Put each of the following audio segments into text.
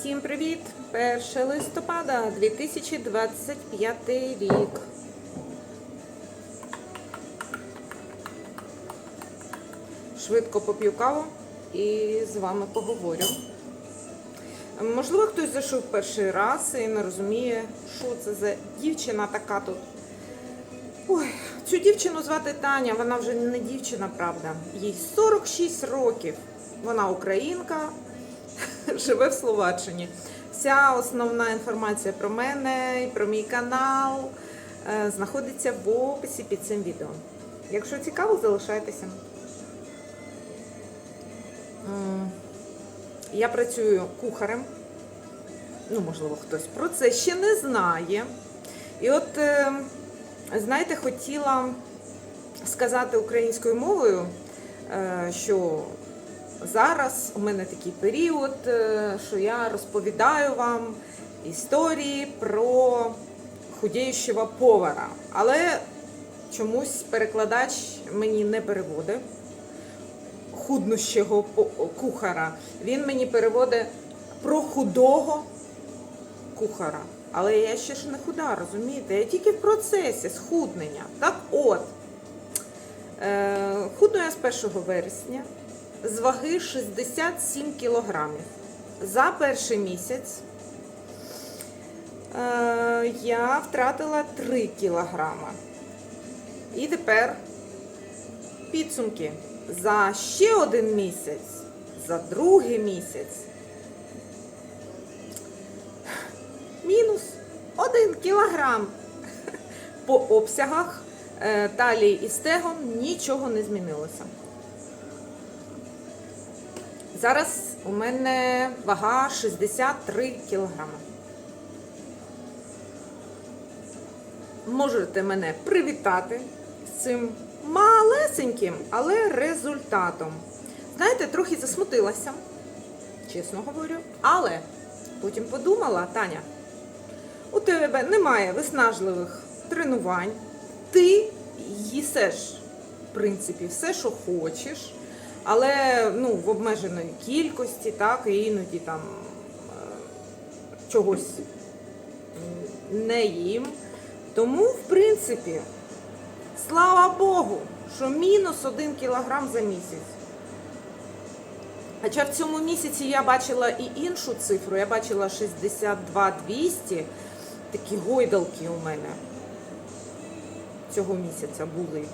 Всім привіт! 1 листопада 2025 рік. Швидко поп'ю каву і з вами поговорю. Можливо, хтось зайшов перший раз і не розуміє, що це за дівчина така тут. Ой, цю дівчину звати Таня, вона вже не дівчина, правда. Їй 46 років. Вона українка, живе в Словаччині. Вся основна інформація про мене і про мій канал е, знаходиться в описі під цим відео. Якщо цікаво, залишайтеся. Я працюю кухарем. Ну, можливо, хтось про це ще не знає. І от, е, знаєте, хотіла сказати українською мовою, е, що зараз у мене такий період, е, що я розповідаю вам історії про худіючого повара. Але чомусь перекладач мені не переводить худнущого кухара. Він мені переводить про худого кухара. Але я ще ж не худа, розумієте? Я тільки в процесі схуднення. Так от, е, худну я з 1 вересня з ваги 67 кілограмів. За перший місяць е, я втратила 3 кілограма. І тепер підсумки. За ще один місяць, за другий місяць. Мінус 1 кілограм. По обсягах е, талії і стегон нічого не змінилося. Зараз у мене вага 63 кілограми. Можете мене привітати з цим малесеньким, але результатом. Знаєте, трохи засмутилася, чесно говорю. Але потім подумала, Таня, у тебе немає виснажливих тренувань, ти їсеш, в принципі, все, що хочеш, але ну, в обмеженої кількості, так, і іноді там е, чогось не їм. Тому, в принципі, слава Богу, що мінус один кілограм за місяць. Хоча в цьому місяці я бачила і іншу цифру, я бачила 62 200, такі гойдалки у мене цього місяця були.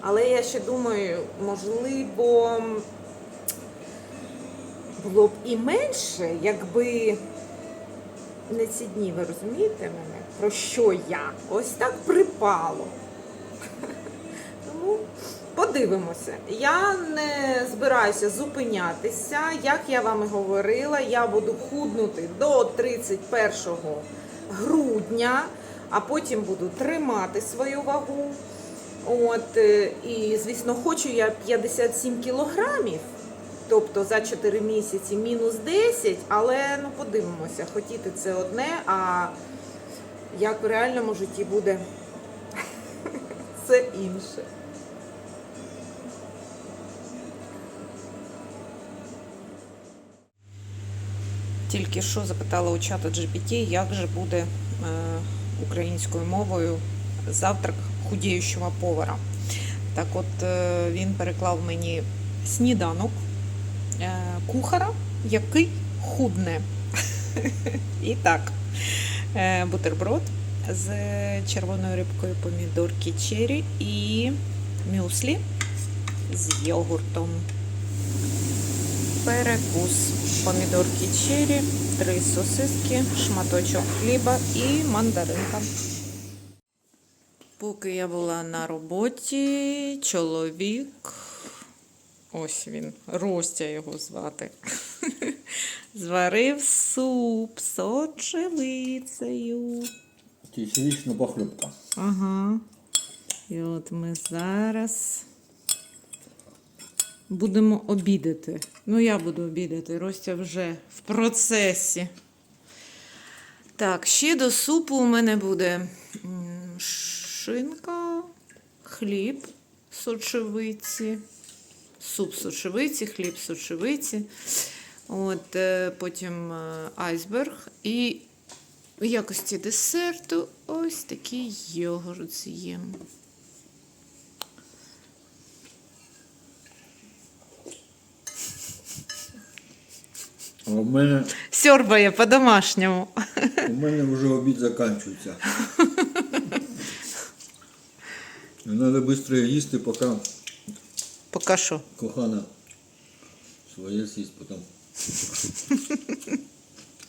Але я ще думаю, можливо, було б і менше, якби не ці дні, ви розумієте мене? Про що я? Ось так припало. Тому подивимося. Я не збираюся зупинятися. Як я вам і говорила, я буду худнути до 31 грудня, а потім буду тримати свою вагу. От, е, і, звісно, хочу я 57 кілограмів. Тобто за 4 місяці мінус 10, але ну подивимося, хотіти це одне, а як в реальному житті буде це інше. Тільки що запитала у чата GPT, як же буде е, українською мовою завтрак худіючого повара. Так от е, він переклав мені сніданок е, кухара, який худне. І так, е, бутерброд з червоною рибкою, помідорки чері і мюслі з йогуртом. Перекус помідорки чері, три сосиски, шматочок хліба і мандаринка. Поки я була на роботі, чоловік, ось він, Ростя його звати, зварив суп з очевицею. Тісовічна похлюбка. Ага. І от ми зараз будемо обідати. Ну, я буду обідати. Ростя вже в процесі. Так, ще до супу у мене буде шинка, хліб з очевиці, суп з очевиці, хліб з очевиці. От, е, потім е, айсберг. І в якості десерту ось такий йогурт з'їм. А у мене, Сьорбає по-домашньому. у мене вже обід закінчується. Треба швидко їсти, поки Поки що. кохана своє з'їсть потім.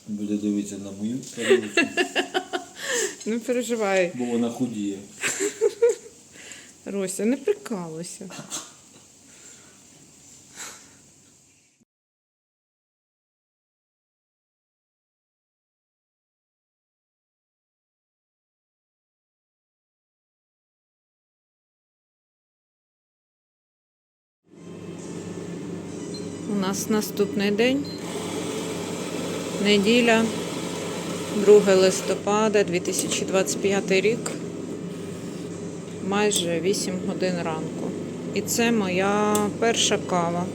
Буде дивитися на мою тарілку, Не переживай, бо вона худіє. Рося, не прикалуйся. Нас наступний день. Неділя, 2 листопада 2025 рік майже 8 годин ранку. І це моя перша кава.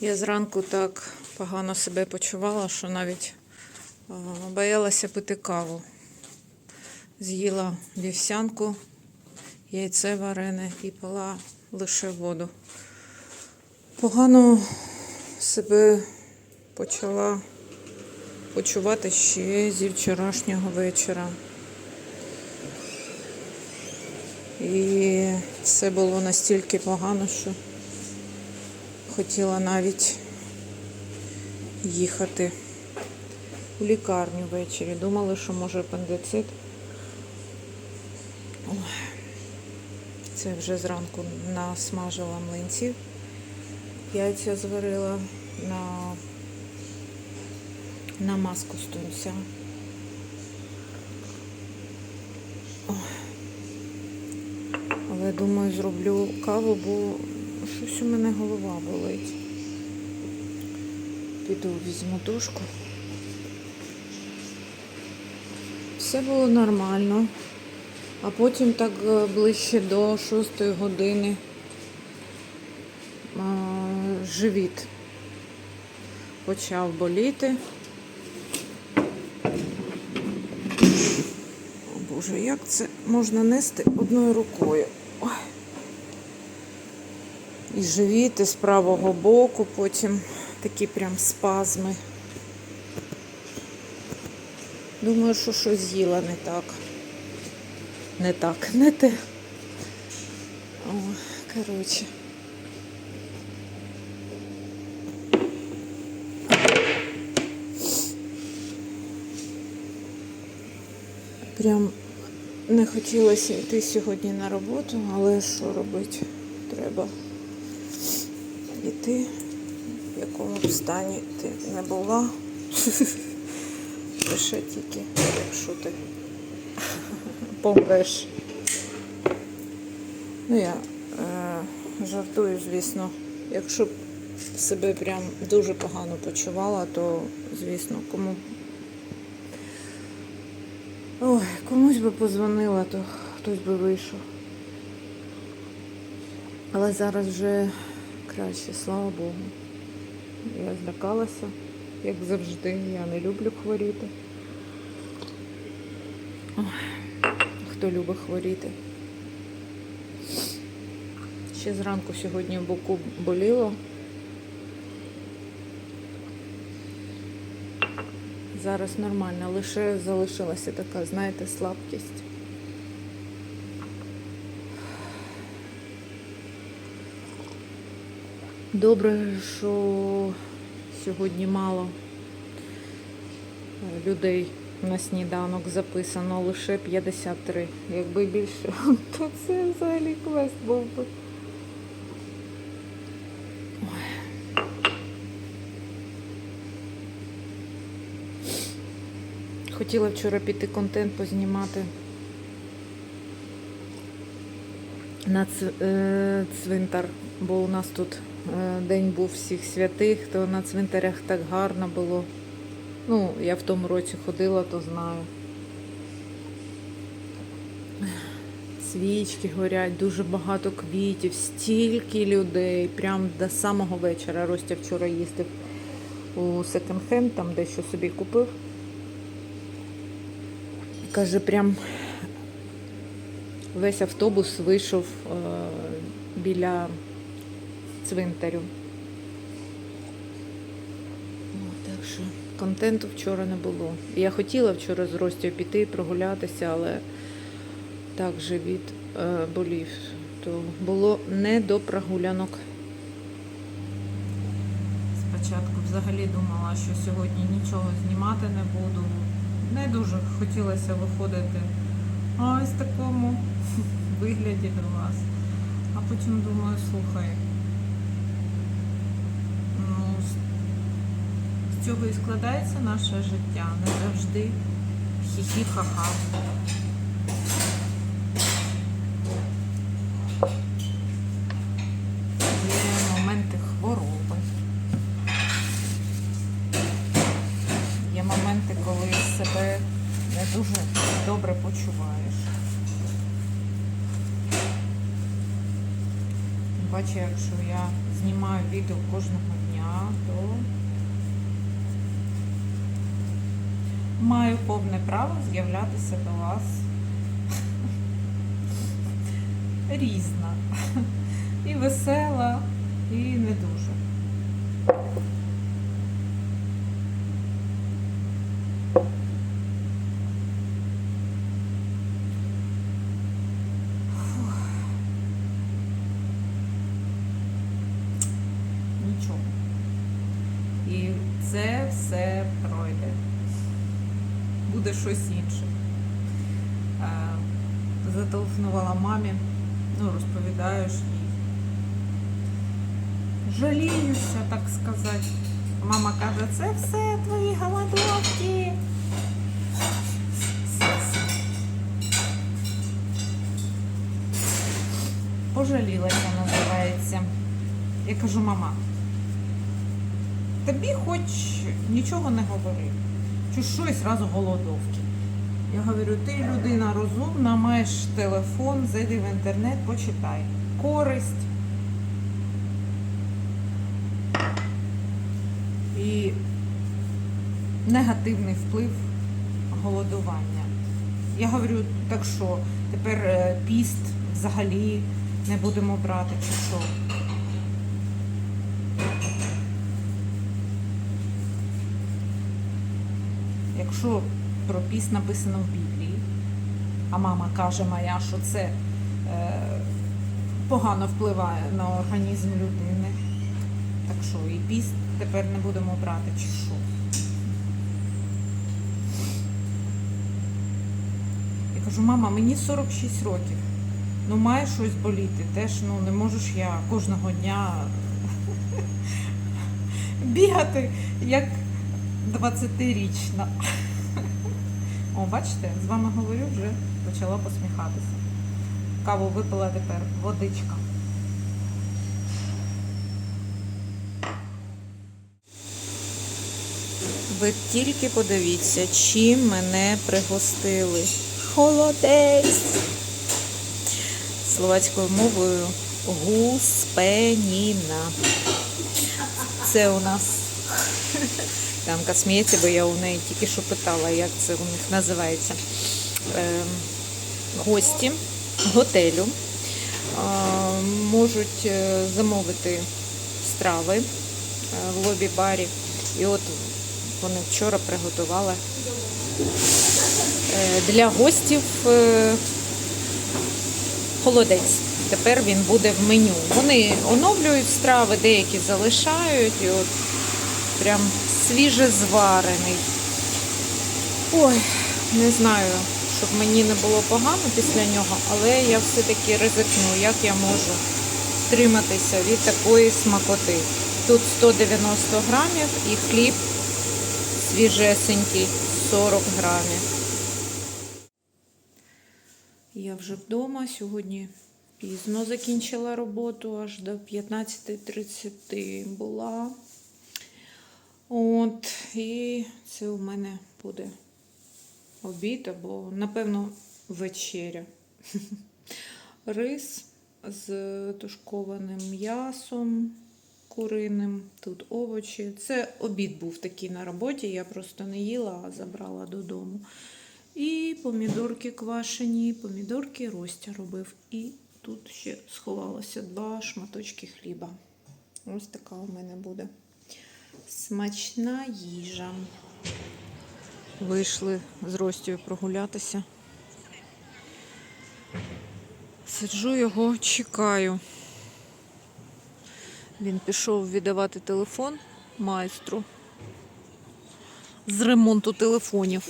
Я зранку так погано себе почувала, що навіть боялася пити каву. З'їла вівсянку, яйце варене і пила лише воду. Погано себе почала почувати ще зі вчорашнього вечора. І все було настільки погано, що хотіла навіть їхати у лікарню ввечері. Думали, що може апендицит. Це вже зранку насмажила млинців. Яйця зварила на, на маску з тунця. Але думаю, зроблю каву, бо щось у мене голова болить. Піду візьму дошку. Все було нормально. А потім так е, ближче до 6 години живіт почав боліти. О Боже, як це можна нести одною рукою? І живіт, з правого боку, потім такі прям спазми. Думаю, що щось з'їла не так. Не так, не те. О, коротше. Прям не хотілося йти сьогодні на роботу, але що робити? Треба йти, в якому б стані ти не була. Лише тільки, якщо ти помреш. Ну, я е, жартую, звісно. Якщо б себе прям дуже погано почувала, то, звісно, кому Ой, комусь би позвонила, то хтось би вийшов. Але зараз вже краще, слава Богу. Я злякалася, як завжди. Я не люблю хворіти. Ой, хто любить хворіти. Ще зранку сьогодні в боку боліло. Зараз нормально, лише залишилася така, знаєте, слабкість. Добре, що сьогодні мало людей на сніданок записано, лише 53. Якби більше, то це взагалі квест був би. Хотіла вчора піти контент познімати на е, цвинтар, бо у нас тут е, день був всіх святих, то на цвинтарях так гарно було. Ну, я в тому році ходила, то знаю. Свічки горять, дуже багато квітів, стільки людей, прям до самого вечора. Ростя вчора їздив у секонд-хенд, там дещо собі купив. Каже, прям весь автобус вийшов е, біля цвинтарю. Ну, так що контенту вчора не було. Я хотіла вчора з Ростю піти прогулятися, але так живіт е, болів, то було не до прогулянок. Спочатку взагалі думала, що сьогодні нічого знімати не буду. Не дуже хотілося виходити ось в такому вигляді до вас. А потім думаю, слухай, ну, з- цього і складається наше життя. Не завжди хі-хі-ха-ха. Є моменти хвороби. Є моменти, коли себе не дуже добре почуваєш. Бачу, якщо я знімаю відео кожного дня, то маю повне право з'являтися до вас різна. І весела, і не дуже. Нічого. І це все пройде. Буде щось інше. Е, Зателефонувала мамі, ну, розповідаєш їй. Жаліюся, так сказати. Мама каже, це все твої голодовки. Пожалілася, називається. Я кажу, мама, тобі хоч нічого не говори. Чи що і зразу голодовки. Я говорю, ти людина розумна, маєш телефон, зайди в інтернет, почитай. Користь. І негативний вплив голодування. Я говорю, так що, тепер е, піст взагалі не будемо брати, чи що. Якщо про піст написано в Біблії, а мама каже моя, що це е, погано впливає на організм людини, так що і піст тепер не будемо брати, чи що. Я кажу, мама, мені 46 років. Ну, має щось боліти. Теж ну, не можу ж я кожного дня бігати як 20-річна. О, бачите, з вами говорю, вже почала посміхатися. Каву випила тепер водичка. Ви тільки подивіться, чим мене пригостили. Холодець! Словацькою мовою гуспеніна. Це у нас Танка сміється, бо я у неї тільки що питала, як це у них називається. Ем, гості готелю можуть е, замовити страви е, в лобі-барі. І от вони вчора приготували е, для гостів холодець. Тепер він буде в меню. Вони оновлюють страви, деякі залишають. І от прям свіже зварений. Ой, не знаю, щоб мені не було погано після нього, але я все-таки ризикну, як я можу триматися від такої смакоти. Тут 190 грамів і хліб свіжесенький 40 грамів. Я вже вдома. Сьогодні пізно закінчила роботу, аж до 15.30 була. От, і це у мене буде обід або, напевно, вечеря. Рис з тушкованим м'ясом, куриним, тут овочі. Це обід був такий на роботі, я просто не їла, а забрала додому. І помідорки квашені, помідорки Ростя робив. І тут ще сховалося два шматочки хліба. Ось така у мене буде смачна їжа. Вийшли з Ростю прогулятися. Сиджу його, чекаю. Він пішов віддавати телефон майстру з ремонту телефонів.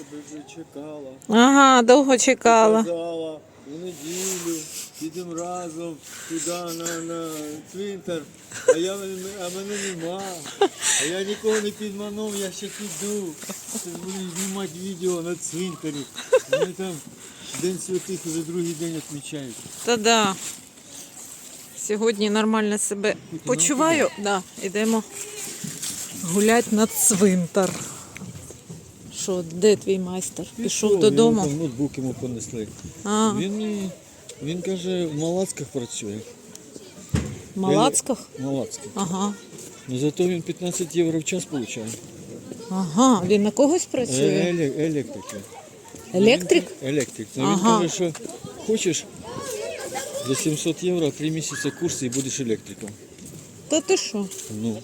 Ага, довго чекала. У неділю підемо разом туди на, на цвинтар, а, я, а мене нема. А я нікого не підманув, я ще піду. Буду знімати відео на цвинтарі. Вони там День святих вже другий день відмічають. Та да. Сьогодні нормально себе почуваю. Да, ідемо гуляти на цвинтар. Що, де твій майстер? Пішов додому. Там ноутбук йому понесли. А, Він, він каже, в Малацьках працює. в Малацьках? В Малацьках. Ага. Ну зато він 15 євро в час отримує. Ага, він на когось Е, працює? еле- Електрики. Електрик? Електрик. Ну, Ага. Він каже, що хочеш за 700 євро 3 місяці курсу і будеш електриком. Та ти що? Ну,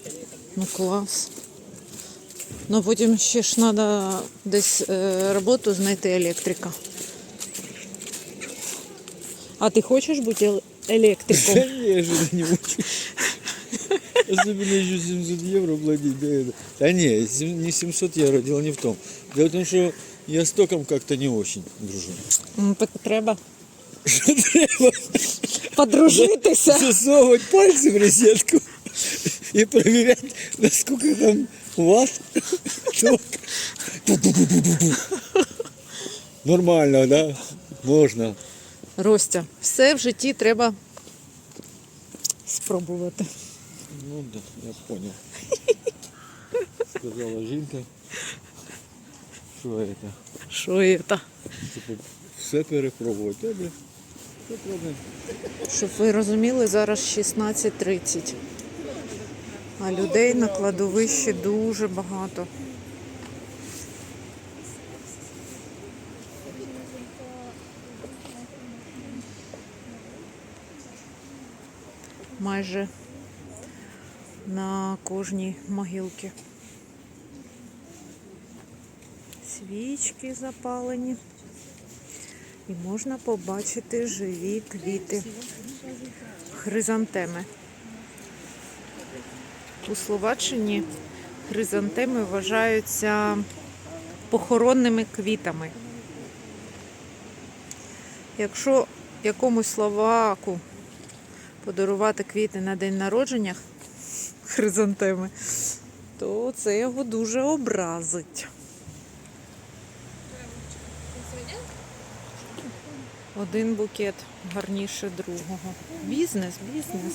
Ну клас. Ну потім ще ж треба десь е, роботу знайти електрика. А ти хочеш бути ел- електриком? я же не очень. Особенно еще 700 евро платить. Да, это. да не, не 700 евро, дело не в том. Дело в том, что я с током как-то не очень дружу. Так Треба Что треба? подружитися. Засовывать пальцы в розетку и проверять, насколько там ватт, ток. Нормально, да? Можно. Ростя, все в житті треба спробувати. Ну да, я понял. Сказала жінка, що это, Що це? типу, все перепробувати. Щоб ви розуміли, зараз 16.30. А людей на кладовищі дуже багато. Майже на кожній могилці. Свічки запалені. І можна побачити живі квіти. Хризантеми. У Словаччині хризантеми вважаються похоронними квітами. Якщо якомусь словаку подарувати квіти на день народження хризантеми, то це його дуже образить. Один букет гарніше другого. Бізнес, бізнес.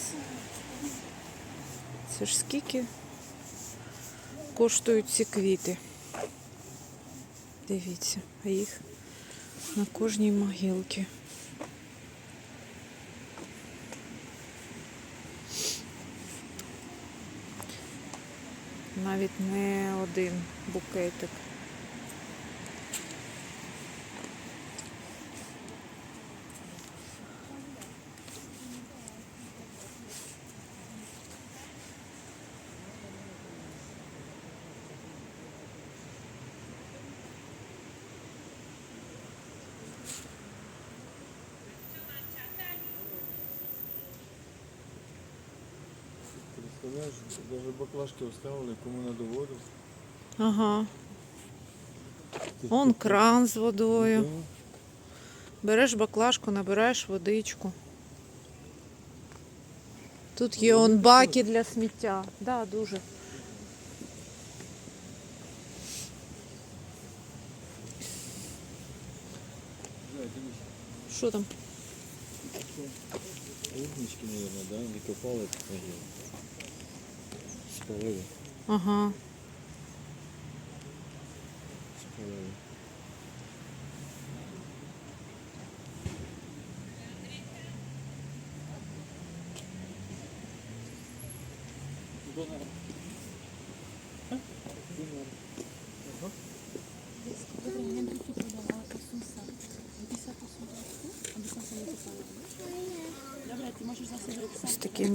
Це ж скільки коштують ці квіти. Дивіться, а їх на кожній могилці. Навіть не один букетик. Представляєш, даже баклажки оставили, кому надо воду. Ага. Он кран з водою. Береш баклажку, набираєш водичку. Тут є он баки для сміття. Да, дуже. Що там? Лубнички, наверное, да, не копали могилу. Спалили, Ага. спалили. Ось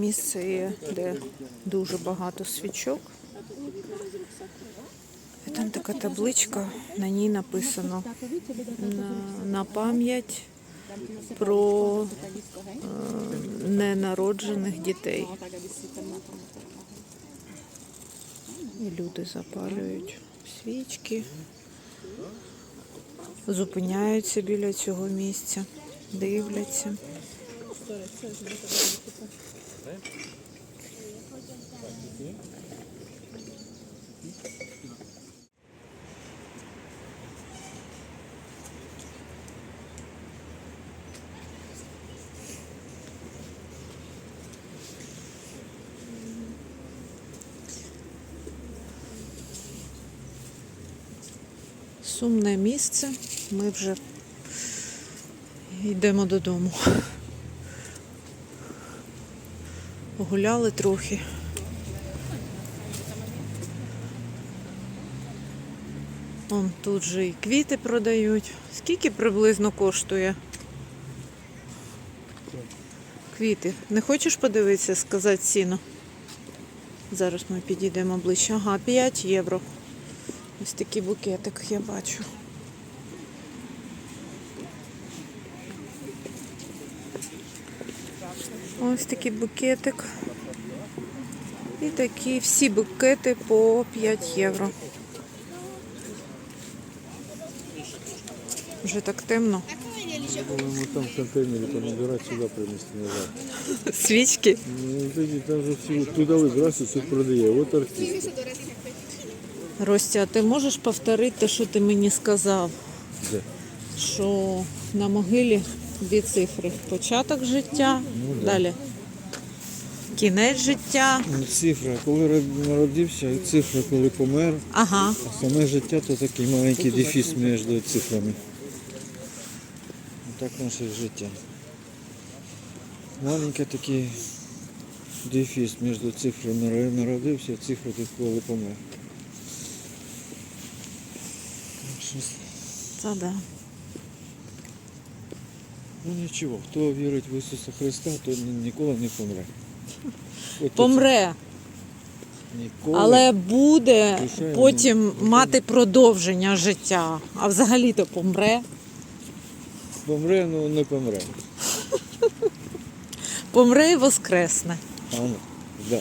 місце де дуже багато свічок. І там така табличка, на ній написано на, на пам'ять про е, ненароджених дітей. І люди запалюють свічки, зупиняються біля цього місця, дивляться. Сумне місце. Ми вже йдемо додому. Гуляли трохи. Вон тут же і квіти продають. Скільки приблизно коштує? Квіти. Не хочеш подивитися, сказати ціну? Зараз ми підійдемо ближче. Ага, 5 євро. Ось такий букетик я бачу. Ось такий букетик. І такі всі букети по 5 євро. Вже так темно. По-моему, там в контейнере понабирать сюда принести назад. Свічки. Ну, тоді там же всі туди вибрасують, все продає. От артист. Ростя, а ти можеш повторити те, що ти мені сказав? Де? Що на могилі дві цифри. Початок життя, Ну, да. далі кінець життя. Ну, Цифра, коли народився, і цифра, коли помер, Ага. а саме життя то такий маленький дефіс між цифрами. Так наше життя. Маленький такий дефіс між цифрами Наро- народився, цифра коли помер. Так що, Та да. Ну нічого, хто вірить в Ісуса Христа, то ніколи не помре. От Помре, це Ніколи. але буде Душа потім мати продовження життя. А взагалі-то помре. Помре, ну не помре. Помре і воскресне. А ну, да.